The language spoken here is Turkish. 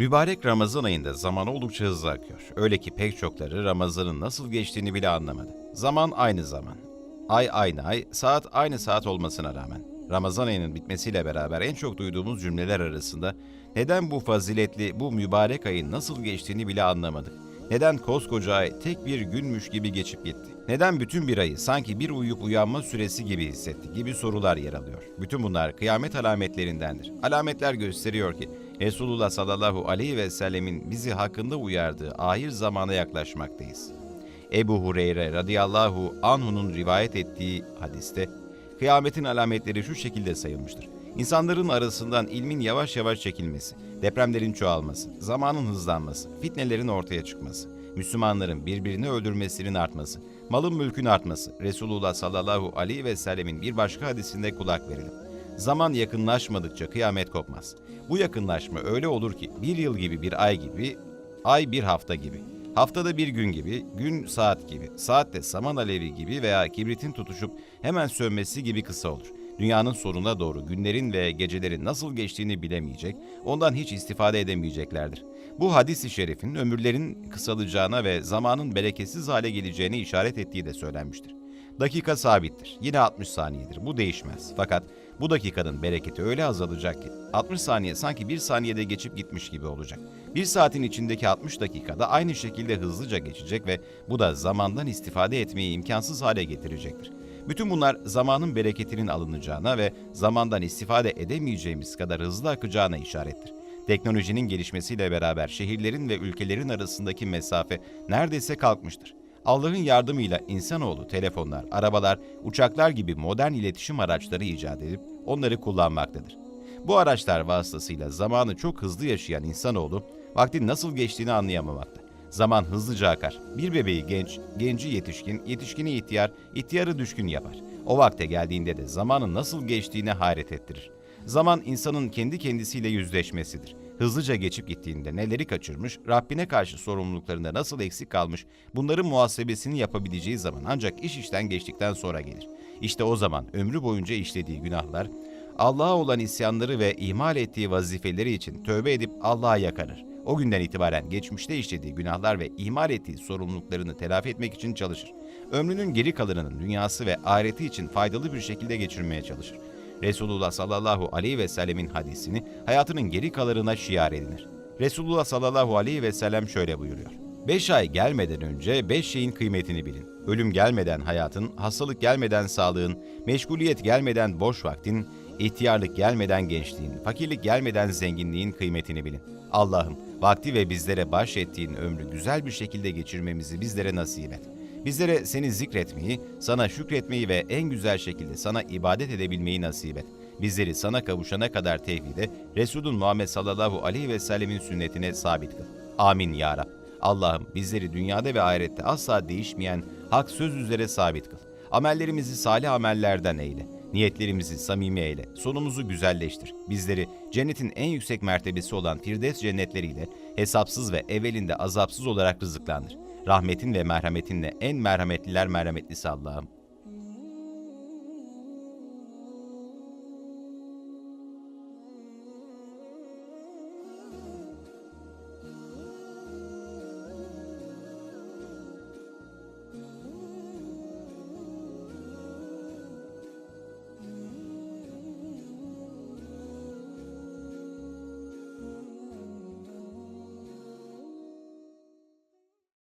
Mübarek Ramazan ayında zaman oldukça hızlı akıyor. Öyle ki pek çokları Ramazan'ın nasıl geçtiğini bile anlamadı. Zaman aynı zaman. Ay aynı ay, saat aynı saat olmasına rağmen. Ramazan ayının bitmesiyle beraber en çok duyduğumuz cümleler arasında neden bu faziletli, bu mübarek ayın nasıl geçtiğini bile anlamadık. Neden koskoca ay tek bir günmüş gibi geçip gitti? Neden bütün bir ayı sanki bir uyuyup uyanma süresi gibi hissettik gibi sorular yer alıyor. Bütün bunlar kıyamet alametlerindendir. Alametler gösteriyor ki Resulullah sallallahu aleyhi ve sellemin bizi hakkında uyardığı ahir zamana yaklaşmaktayız. Ebu Hureyre radıyallahu anhu'nun rivayet ettiği hadiste kıyametin alametleri şu şekilde sayılmıştır. İnsanların arasından ilmin yavaş yavaş çekilmesi, depremlerin çoğalması, zamanın hızlanması, fitnelerin ortaya çıkması, Müslümanların birbirini öldürmesinin artması, malın mülkün artması, Resulullah sallallahu aleyhi ve sellemin bir başka hadisinde kulak verelim. Zaman yakınlaşmadıkça kıyamet kopmaz. Bu yakınlaşma öyle olur ki bir yıl gibi bir ay gibi, ay bir hafta gibi. Haftada bir gün gibi, gün saat gibi, saat de saman alevi gibi veya kibritin tutuşup hemen sönmesi gibi kısa olur. Dünyanın sonuna doğru günlerin ve gecelerin nasıl geçtiğini bilemeyecek, ondan hiç istifade edemeyeceklerdir. Bu hadis-i şerifin ömürlerin kısalacağına ve zamanın bereketsiz hale geleceğine işaret ettiği de söylenmiştir. Dakika sabittir. Yine 60 saniyedir. Bu değişmez. Fakat bu dakikanın bereketi öyle azalacak ki 60 saniye sanki bir saniyede geçip gitmiş gibi olacak. Bir saatin içindeki 60 dakikada aynı şekilde hızlıca geçecek ve bu da zamandan istifade etmeyi imkansız hale getirecektir. Bütün bunlar zamanın bereketinin alınacağına ve zamandan istifade edemeyeceğimiz kadar hızlı akacağına işarettir. Teknolojinin gelişmesiyle beraber şehirlerin ve ülkelerin arasındaki mesafe neredeyse kalkmıştır. Allah'ın yardımıyla insanoğlu telefonlar, arabalar, uçaklar gibi modern iletişim araçları icat edip onları kullanmaktadır. Bu araçlar vasıtasıyla zamanı çok hızlı yaşayan insanoğlu vaktin nasıl geçtiğini anlayamamakta. Zaman hızlıca akar. Bir bebeği genç, genci yetişkin, yetişkini ihtiyar, ihtiyarı düşkün yapar. O vakte geldiğinde de zamanın nasıl geçtiğine hayret ettirir. Zaman insanın kendi kendisiyle yüzleşmesidir. Hızlıca geçip gittiğinde neleri kaçırmış, Rabbine karşı sorumluluklarında nasıl eksik kalmış, bunların muhasebesini yapabileceği zaman ancak iş işten geçtikten sonra gelir. İşte o zaman ömrü boyunca işlediği günahlar, Allah'a olan isyanları ve ihmal ettiği vazifeleri için tövbe edip Allah'a yakarır. O günden itibaren geçmişte işlediği günahlar ve ihmal ettiği sorumluluklarını telafi etmek için çalışır. Ömrünün geri kalanının dünyası ve ahireti için faydalı bir şekilde geçirmeye çalışır. Resulullah sallallahu aleyhi ve sellemin hadisini hayatının geri kalarına şiar edinir. Resulullah sallallahu aleyhi ve sellem şöyle buyuruyor. Beş ay gelmeden önce beş şeyin kıymetini bilin. Ölüm gelmeden hayatın, hastalık gelmeden sağlığın, meşguliyet gelmeden boş vaktin, ihtiyarlık gelmeden gençliğin, fakirlik gelmeden zenginliğin kıymetini bilin. Allah'ım vakti ve bizlere bahşettiğin ömrü güzel bir şekilde geçirmemizi bizlere nasip et. Bizlere seni zikretmeyi, sana şükretmeyi ve en güzel şekilde sana ibadet edebilmeyi nasip et. Bizleri sana kavuşana kadar tevhide, Resulün Muhammed sallallahu aleyhi ve sellemin sünnetine sabit kıl. Amin ya Rab. Allah'ım bizleri dünyada ve ahirette asla değişmeyen hak söz üzere sabit kıl. Amellerimizi salih amellerden eyle. Niyetlerimizi samimi eyle. Sonumuzu güzelleştir. Bizleri cennetin en yüksek mertebesi olan Firdevs cennetleriyle hesapsız ve evvelinde azapsız olarak rızıklandır. Rahmetin ve merhametinle en merhametliler merhametlisi Allah'ım.